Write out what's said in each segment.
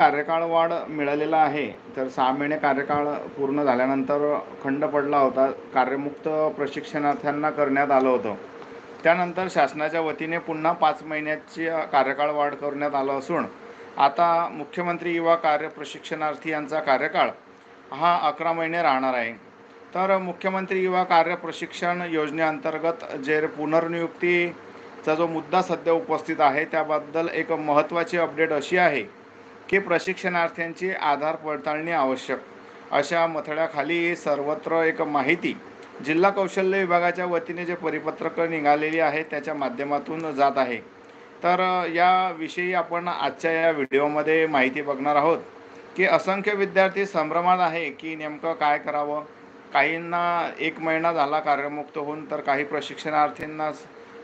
कार्यकाळ वाढ मिळालेला आहे. तर सहा महिने कार्यकाळ पूर्ण झाल्यानंतर खंड पडला होता. कार्यमुक्त प्रशिक्षणार्थ्यांना करण्यात आलं होतं. त्यानंतर शासनाच्या वतीने पुन्हा पाच महिन्याची कार्यकाळ वाढ करण्यात आलं असून आता मुख्यमंत्री युवा कार्य प्रशिक्षणार्थी यांचा कार्यकाळ हा अकरा महिने राहणार आहे. तर मुख्यमंत्री युवा कार्य प्रशिक्षण योजनेअंतर्गत जे पुनर्नियुक्तीचा जो मुद्दा सध्या उपस्थित आहे त्याबद्दल एक महत्त्वाची अपडेट अशी आहे की प्रशिक्षणार्थ्यांची आधार पडताळणी आवश्यक. अशा मथळ्याखाली सर्वत्र एक माहिती. जिल्हा कौशल्य विभागाच्या वतीने जे परिपत्रक निघालेली आहे त्याच्या माध्यमातून जात आहे. तर याविषयी आपण आजच्या या व्हिडिओमध्ये माहिती बघणार आहोत की असंख्य विद्यार्थी संभ्रमात आहे की नेमकं काय करावं? काहींना एक महिना झाला कार्यमुक्त होऊन तर काही प्रशिक्षणार्थींना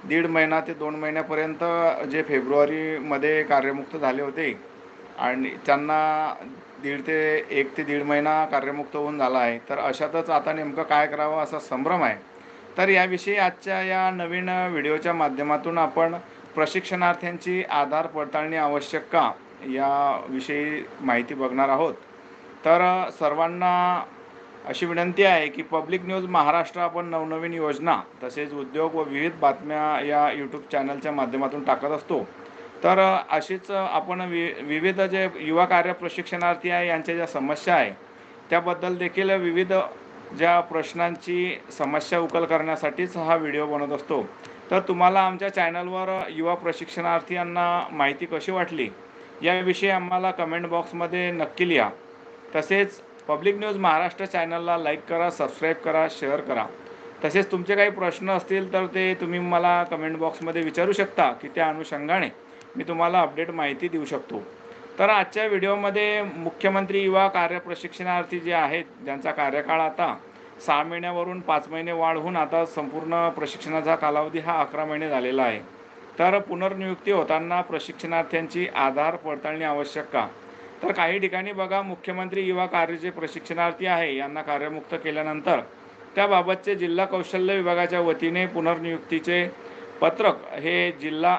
दीड महिना ते दोन महिन्यापर्यंत जे फेब्रुवारीमध्ये कार्यमुक्त झाले होते आणि त्यांना दीड ते एक ते दीड महिना कार्यमुक्त होऊन झाला आहे. तर अशातच आता नेमकं काय करावं असा संभ्रम आहे. तर याविषयी आजच्या या नवीन व्हिडिओच्या माध्यमातून आपण प्रशिक्षणार्थ्यांची आधार पडताळणी आवश्यक का याविषयी माहिती बघणार आहोत. तर सर्वांना अशी विनंती आहे की पब्लिक न्यूज महाराष्ट्र आपण नवनवीन योजना तसेच उद्योग व विविध बातम्या या यूट्यूब चॅनलच्या माध्यमातून टाकत असतो. तर अशीच आपण वि विविध जे युवा कार्य प्रशिक्षणार्थी आहे यांच्या ज्या समस्या आहे त्याबद्दल देखील विविध ज्या प्रश्नांची समस्या उकल करण्यासाठीच हा व्हिडिओ बनवत असतो. तर तुम्हाला आमच्या चॅनलवर युवा प्रशिक्षणार्थी माहिती कशी वाटली याविषयी आम्हाला कमेंट बॉक्समध्ये नक्की लिहा. तसेच पब्लिक न्यूज महाराष्ट्र चॅनलला लाईक करा सबस्क्राईब करा शेअर करा. तसेच तुमचे काही प्रश्न असतील तर ते तुम्ही मला कमेंट बॉक्समध्ये विचारू शकता की त्या अनुषंगाने. मी तुम्हाला अपडेट माहिती देऊ शकतो. तर आजच्या व्हिडिओमध्ये मुख्यमंत्री युवा कार्य प्रशिक्षणार्थी जे आहेत ज्यांचा कार्यकाळ आता सहा महिन्यावरून पाच महिने वाढ होऊन आता संपूर्ण प्रशिक्षणाचा कालावधी हा अकरा महिने झालेला आहे. तर पुनर्नियुक्ती होताना प्रशिक्षणार्थ्यांची आधार पडताळणी आवश्यक का? तर काही ठिकाणी बघा मुख्यमंत्री युवा कार्य जे प्रशिक्षणार्थी आहे यांना कार्यमुक्त केल्यानंतर त्याबाबतचे जिल्हा कौशल्य विभागाच्या वतीने पुनर्नियुक्तीचे पत्रक हे जिल्हा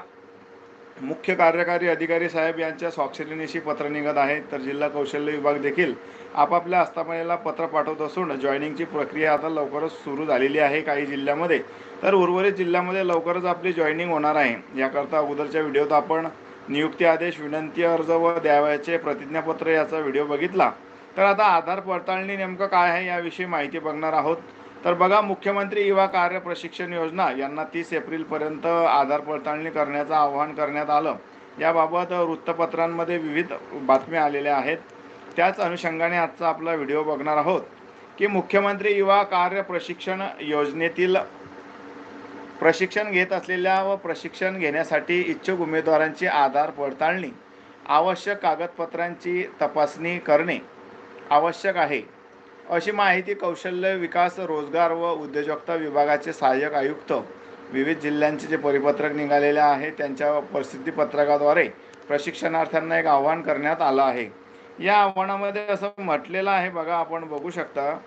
मुख्य कार्यकारी अधिकारी साहेब यांच्या स्वाक्षरीनिशी पत्र निघत आहे तर जिल्हा कौशल्य विभाग देखील आपापल्या आस्थापनेला पत्र पाठवत असून जॉईनिंगची प्रक्रिया आता लवकरच सुरू झालेली आहे काही जिल्ह्यामध्ये. तर उर्वरित जिल्ह्यामध्ये लवकरच आपली जॉईनिंग होणार आहे. याकरता अगोदरच्या व्हिडिओत आपण नियुक्ती आदेश विनंती अर्ज व द्यावयाचे प्रतिज्ञापत्र याचा व्हिडिओ बघितला. तर आता आधार पडताळणी नेमकं काय आहे याविषयी माहिती बघणार आहोत. तर बघा मुख्यमंत्री युवा कार्य प्रशिक्षण योजना यांना तीस एप्रिलपर्यंत आधार पडताळणी करण्याचं आवाहन करण्यात आलं. याबाबत वृत्तपत्रांमध्ये विविध बातम्या आलेल्या आहेत. त्याच अनुषंगाने आजचा आपला व्हिडिओ बघणार आहोत की मुख्यमंत्री युवा कार्य प्रशिक्षण योजनेतील प्रशिक्षण घेत असलेल्या व प्रशिक्षण घेण्यासाठी इच्छुक उमेदवारांची आधार पडताळणी आवश्यक कागदपत्रांची तपासणी करणे आवश्यक आहे. अशी माहिती कौशल्य विकास रोजगार व उद्योजकता विभागाचे सहाय्यक आयुक्त विविध जिल्ह्यांचे जे परिपत्रक निघालेले आहे त्यांच्या प्रसिद्धीपत्रकाद्वारे प्रशिक्षणार्थ्यांना एक आव्हान करण्यात आलं आहे. या आव्हानामध्ये असं म्हटलेलं आहे बघा आपण बघू शकता.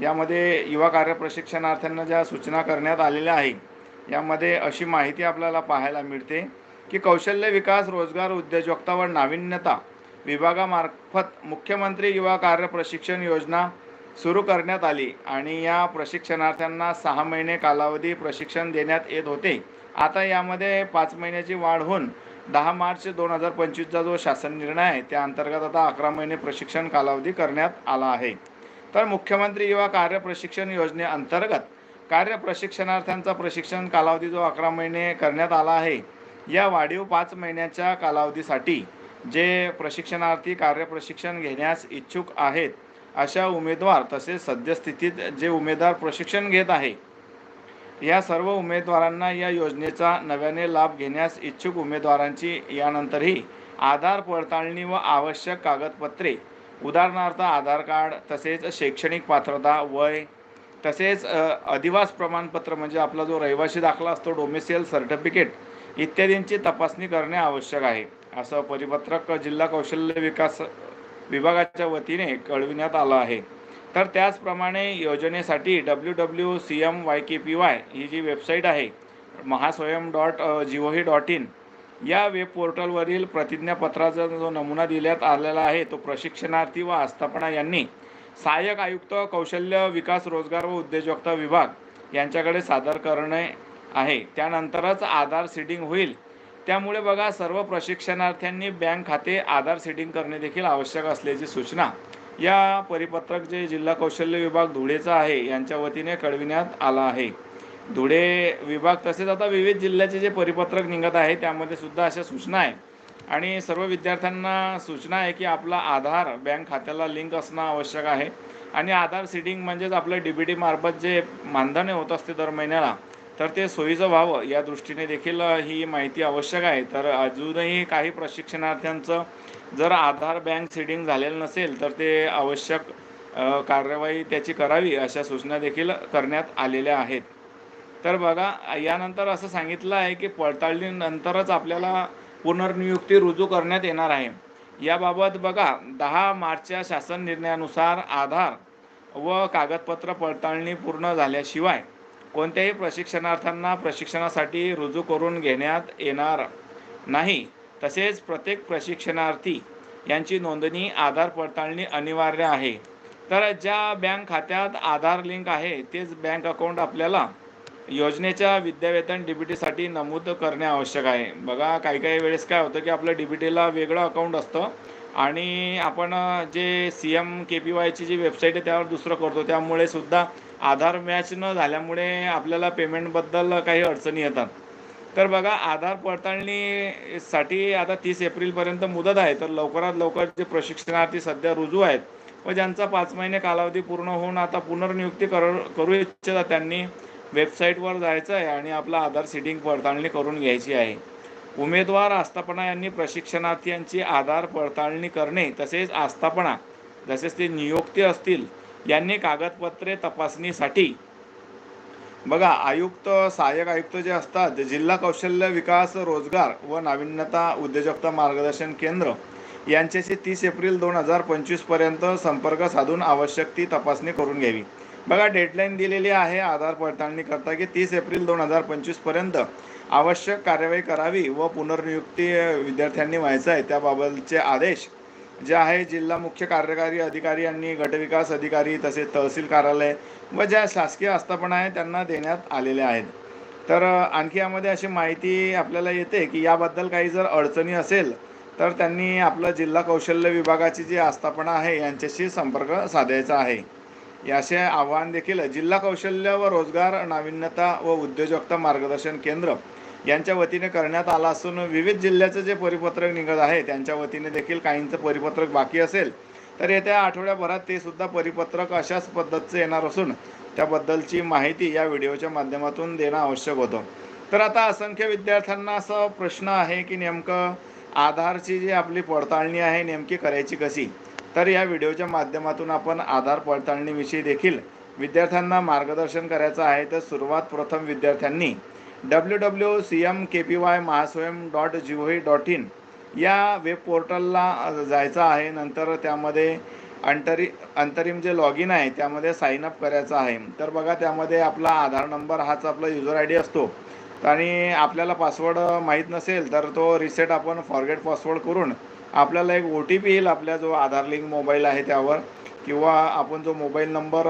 यामध्ये युवा कार्य प्रशिक्षणार्थ्यांना ज्या सूचना करण्यात आलेल्या आहे यामध्ये अशी माहिती आपल्याला पाहायला मिळते की कौशल्य विकास रोजगार उद्योजकता व नाविन्यता विभागामार्फत मुख्यमंत्री युवा कार्य प्रशिक्षण योजना सुरू करण्यात आली आणि या प्रशिक्षणार्थ्यांना सहा महिने कालावधी प्रशिक्षण देण्यात येत होते. आता यामध्ये पाच महिन्याची वाढ होऊन दहा मार्च दोन हजार पंचवीसचा जो शासन निर्णय आहे त्या अंतर्गत आता अकरा महिने प्रशिक्षण कालावधी करण्यात आला आहे. तर मुख्यमंत्री युवा कार्य प्रशिक्षण योजनेअंतर्गत कार्य प्रशिक्षणार्थ्यांचा प्रशिक्षण कालावधी जो अकरा महिने करण्यात आला आहे या वाढीव पाच महिन्याच्या कालावधीसाठी जे प्रशिक्षणार्थी कार्य प्रशिक्षण घेण्यास इच्छुक आहेत अशा उमेदवार तसेच सद्यस्थितीत जे उमेदवार प्रशिक्षण घेत आहे या सर्व उमेदवारांना या योजनेचा नव्याने लाभ घेण्यास इच्छुक उमेदवारांची यानंतरही आधार पडताळणी व आवश्यक कागदपत्रे उदाहरणार्थ आधार कार्ड तसेच शैक्षणिक पात्रता वय तसेच अधिवास प्रमाणपत्र म्हणजे आपला जो रहिवासी दाखला असतो डोमेसियल सर्टिफिकेट इत्यादींची तपासणी करणे आवश्यक आहे. असं परिपत्रक जिल्हा कौशल्य विकास विभागाच्या वतीने कळविण्यात आलं आहे. तर त्याचप्रमाणे योजनेसाठी W W C M Y K P Y ही जी वेबसाईट आहे Mahaswayam dot G O V dot in या वेब पोर्टलवरील प्रतिज्ञापत्राचा जो नमुना दिल्यात आलेला आहे तो प्रशिक्षणार्थी व आस्थापना यांनी सहाय्यक आयुक्त कौशल्य विकास रोजगार व उद्योजकता विभाग यांच्याकडे सादर करणे आहे. त्यानंतरच आधार सीडिंग होईल त्यामुळे बघा सर्व प्रशिक्षणार्थ्यांनी बँक खाते आधार सेटिंग करणे देखील आवश्यक असल्याची सूचना. या परिपत्रक जे जिल्हा कौशल्य विभाग धुळेचा आहे यांच्या वतीने कळविण्यात आला आहे. धुळे विभाग तसेच आता विविध जिल्ह्याचे जे परिपत्रक निघत आहे त्यामध्ये सुद्धा अशा सूचना आहे. आणि सर्व विद्यार्थ्यांना सूचना आहे की आपला आधार बँक खात्याला लिंक असणं आवश्यक आहे. आणि आधार सिटिंग म्हणजेच आपलं डी बी टी मार्फत जे मानधन होत असते दर महिन्याला तर ते सोयीचं व्हावं या दृष्टीने देखील ही माहिती आवश्यक आहे. तर अजूनही काही प्रशिक्षणार्थ्यांचं जर आधार बँक सीडिंग झालेलं नसेल तर ते आवश्यक कार्यवाही त्याची करावी अशा सूचना देखील करण्यात आलेल्या आहेत. तर बघा यानंतर असं सांगितलं आहे की पडताळणीनंतरच आपल्याला पुनर्नियुक्ती रुजू करण्यात येणार आहे. याबाबत बघा दहा मार्चच्या शासन निर्णयानुसार आधार व कागदपत्र पडताळणी पूर्ण झाल्याशिवाय कोणत्याही प्रशिक्षणार्थ्यांना प्रशिक्षणासाठी रुजू करून घेण्यात येणार नाही. तसेच प्रत्येक प्रशिक्षणार्थी यांची नोंदणी आधार पडताळणी अनिवार्य आहे. तर ज्या बँक खात्यात आधार लिंक आहे तेच बँक अकाउंट आपल्याला योजनेच्या विद्यावेतन डी टीसाठी नमूद करणे आवश्यक आहे. बघा काही काही वेळेस काय होतं की आपलं डी टीला वेगळं अकाउंट असतं. आणि आपण जे सी एम के पी वायची जी वेबसाईट आहे त्यावर दुसरं करतो. त्यामुळे सुद्धा आधार मॅच न झाल्यामुळे आपल्याला पेमेंटबद्दल काही अडचणी येतात. तर बघा आधार पडताळणीसाठी आता तीस एप्रिलपर्यंत मुदत आहे. तर लवकरात लवकर जे प्रशिक्षणार्थी सध्या रुजू आहेत व ज्यांचा पाच महिने कालावधी पूर्ण होऊन आता पुनर्नियुक्ती कर करू इच्छितात त्यांनी वेबसाईटवर जायचं आहे आणि आपला आधार सीडिंग पडताळणी करून घ्यायची आहे. उमेदवार आस्थापना यांनी प्रशिक्षणार्थ्यांची आधार पडताळणी करणे तसेच आस्थापना तसेच ते नियुक्ती असतील यांनी कागदपत्रे तपासणीसाठी बघा आयुक्त सहाय्यक आयुक्त जे असतात जिल्हा कौशल्य विकास रोजगार व नाविन्यता उद्योजकता मार्गदर्शन केंद्र यांच्याशी तीस एप्रिल दोन हजार पंचवीसपर्यंत संपर्क साधून आवश्यक ती तपासणी करून घ्यावी. बघा डेडलाईन दिलेली आहे आधार पडताळणी करता की तीस एप्रिल दोन हजार पंचवीसपर्यंत आवश्यक कारवाई करावी व पुनर्नियुक्ती विद्यार्थ्यांनी व्हायचं आहे त्याबाबतचे आदेश जे आहे जिल्हा मुख्य कार्यकारी अधिकारी यांनी गटविकास अधिकारी तसेच तहसील कार्यालय व ज्या शासकीय आस्थापना आहे त्यांना देण्यात आलेले आहेत. तर आणखी यामध्ये अशी माहिती आपल्याला येते की याबद्दल काही जर अडचणी असेल तर त्यांनी आपलं जिल्हा कौशल्य विभागाची जी आस्थापना आहे यांच्याशी संपर्क साधायचा आहे. याचे आव्हान देखील जिल्हा कौशल्य व रोजगार नाविन्यता व उद्योजकता मार्गदर्शन केंद्र यांच्या वतीने करण्यात आला असून विविध जिल्ह्याचं जे परिपत्रक निघत आहे त्यांच्या वतीने देखील काहींचं परिपत्रक बाकी असेल तर येत्या आठवड्याभरात ते सुद्धा परिपत्रक अशाच पद्धतीचं येणार असून त्याबद्दलची माहिती या व्हिडिओच्या माध्यमातून देणं आवश्यक होतं. तर आता असंख्य विद्यार्थ्यांना असा प्रश्न आहे की नेमकं आधारची जी आपली पडताळणी आहे नेमकी करायची कशी? तर या व्हिडिओच्या माध्यमातून आपण आधार पडताळणीविषयी देखील विद्यार्थ्यांना मार्गदर्शन करायचं आहे तर सुरुवात प्रथम विद्यार्थ्यांनी W W C M K P Y Mahaswayam dot G O V dot in या वेब पोर्टलला जायचं आहे. नंतर त्यामध्ये अंतरी अंतरिम जे लॉग इन आहे त्यामध्ये साईन अप करायचं आहे. तर बघा त्यामध्ये आपला आधार नंबर हाच आपला युजर आय डी असतो. आणि आपल्याला पासवर्ड माहीत नसेल तर तो रिसेट आपण फॉरगेट पासवर्ड करून आपल्याला एक ओ टी पी येईल आपल्या जो आधार लिंक मोबाईल आहे त्यावर. किंवा आपण जो मोबाईल नंबर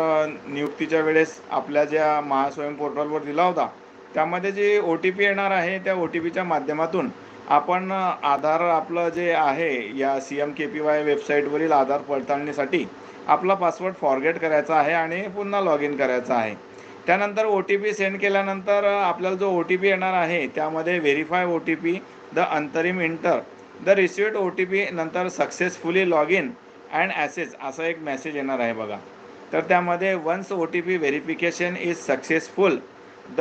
नियुक्तीच्या वेळेस आपल्या ज्या महास्वयं पोर्टलवर दिला होता त्यामध्ये जे ओ टी पी येणार आहे त्या ओ टी पीच्या माध्यमातून आपण आधार आपलं जे आहे या C M K P Y वेबसाईटवरील Aadhaar पडताळणीसाठी आपला पासवर्ड फॉरगेट करायचा आहे आणि पुन्हा लॉग इन करायचा आहे. त्यानंतर ओ टी पी सेंड केल्यानंतर आपल्याला जो ओ टी पी येणार आहे त्यामध्ये verify O T P the interim enter the received O T P नंतर successfully log in and access असा एक मेसेज येणार आहे बघा. तर त्यामध्ये once O T P verification is successful the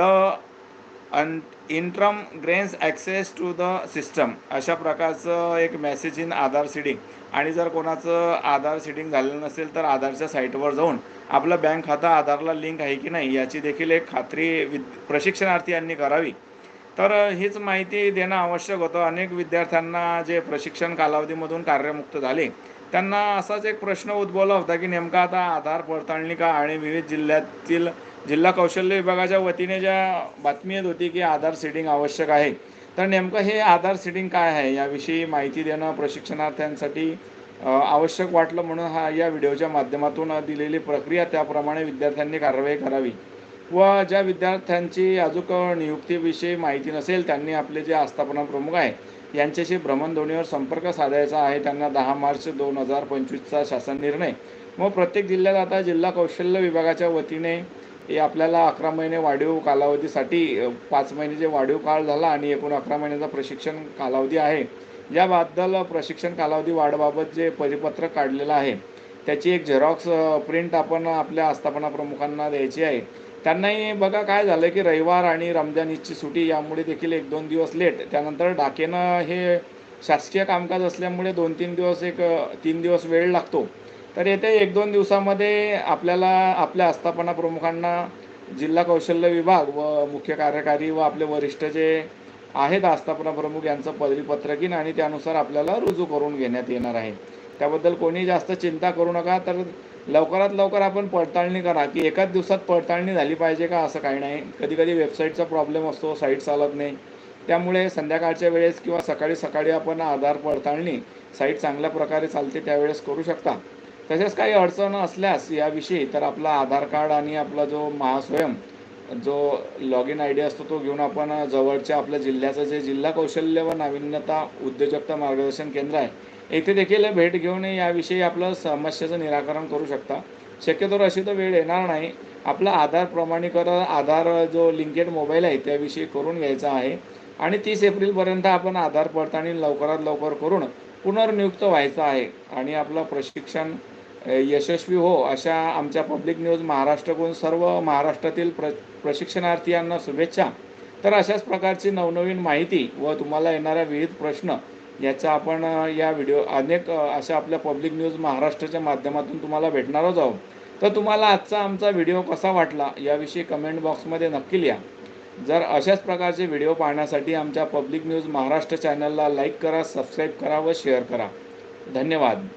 an interim grants access to the system अशा प्रकारचं एक मेसेज इन आधार सिडिंग आणि जर कोणाचं आधार सिडिंग झालेलं नसेल तर आधारच्या साईटवर जाऊन आपलं बँक खाता आधारला लिंक आहे की नाही याची देखील एक खात्री विद प्रशिक्षणार्थी यांनी करावी. तर हीच माहिती देणं आवश्यक होतं. अनेक विद्यार्थ्यांना जे प्रशिक्षण कालावधीमधून कार्यमुक्त झाले त्यांना असाच एक प्रश्न उद्भवला होता की नेमका आता आधार पडताळणी का आणि विविध जिल्ह्यातील जिल्हा कौशल्य विभागाच्या वतीने ज्या बातमी येत होती की आधार सीडिंग आवश्यक आहे तर नेमकं हे आधार सीडिंग काय आहे याविषयी माहिती देणं प्रशिक्षणार्थ्यांसाठी आवश्यक वाटलं म्हणून हा या व्हिडिओच्या माध्यमातून दिलेली प्रक्रिया त्याप्रमाणे विद्यार्थ्यांनी कारवाई करावी. व ज्या विद्यार्थ्यांची अजून नियुक्तीविषयी माहिती नसेल त्यांनी आपले जे आस्थापना प्रमुख आहे यांच्याशी भ्रमणध्वनीवर संपर्क साधायचा आहे. त्यांना दहा मार्च दोन हजार पंचवीसचा शासन निर्णय. मग प्रत्येक जिल्ह्यात आता जिल्हा कौशल्य विभागाच्या वतीने हे आपल्याला अकरा महिने वाढीव कालावधीसाठी पाच महिन्याचे वाढीव काळ झाला आणि एकूण अकरा महिन्याचा प्रशिक्षण कालावधी आहे. याबद्दल प्रशिक्षण कालावधी वाढबाबत जे परिपत्रक काढलेलं आहे त्याची एक झेरॉक्स प्रिंट आपण आपल्या आस्थापना प्रमुखांना द्यायची आहे. त्यांनाही बघा काय झालं की रविवार आणि रमजान ईदची सुटी यामुळे देखील एक दोन दिवस लेट त्यानंतर डाकेनं हे शासकीय कामकाज असल्यामुळे दोन तीन दिवस एक तीन दिवस वेळ लागतो. तर येत्या एक दोन दिवसामध्ये आपल्याला आपल्या आस्थापना प्रमुखांना जिल्हा कौशल्य विभाग व मुख्य कार्यकारी व आपले वरिष्ठ जे आहेत आस्थापना प्रमुख यांचं पदवीपत्रकीन आणि त्यानुसार आपल्याला रुजू करून घेण्यात येणार आहे. त्याबद्दल कोणी जास्त चिंता करू नका. तर लवकरात लवकर आपण पडताळणी करा की एकाच दिवसात पडताळणी झाली पाहिजे का असं काही नाही. कधी कधी वेबसाईटचा प्रॉब्लेम असतो साईट चालत नाही. त्यामुळे संध्याकाळच्या वेळेस किंवा सकाळी सकाळी आपण आधार पडताळणी साईट चांगल्या प्रकारे चालते त्यावेळेस करू शकता. तसेच काही अडचण असल्यास याविषयी तर आपला आधार कार्ड आणि आपला जो महास्वयं जो लॉग इन आय डी असतो तो घेऊन आपण जवळच्या आपल्या जिल्ह्याचं जे जिल्हा कौशल्य व नाविन्यता उद्योजकता मार्गदर्शन केंद्र आहे येथे देखील भेट घेऊन याविषयी आपलं समस्येचं निराकरण करू शकता. शक्यतोवर अशी तर वेळ येणार नाही. आपला आधार प्रमाणीकरण आधार जो लिंकेड मोबाईल आहे त्याविषयी करून घ्यायचा आहे. आणि तीस एप्रिलपर्यंत आपण आधार पडताळणी लवकरात लवकर करून पुनर्नियुक्त व्हायचं आहे. आणि आपलं प्रशिक्षण यशस्वी हो अशा आमच्या पब्लिक न्यूज महाराष्ट्रकडून सर्व महाराष्ट्रातील प्र प्रशिक्षणार्थीयांना शुभेच्छा. तर अशाच प्रकारची नवनवीन माहिती व तुम्हाला येणाऱ्या विविध प्रश्न याचा आपण या व्हिडिओ अनेक अशा आपल्या पब्लिक न्यूज महाराष्ट्राच्या माध्यमातून तुम्हाला भेटणारच आहोत. तर तुम्हाला आजचा आमचा व्हिडिओ कसा वाटला याविषयी कमेंट बॉक्समध्ये नक्की लिहा. जर अशाच प्रकारचे व्हिडिओ पाहण्यासाठी आमच्या पब्लिक न्यूज महाराष्ट्र चॅनलला लाईक करा सबस्क्राईब करा व शेअर करा. धन्यवाद.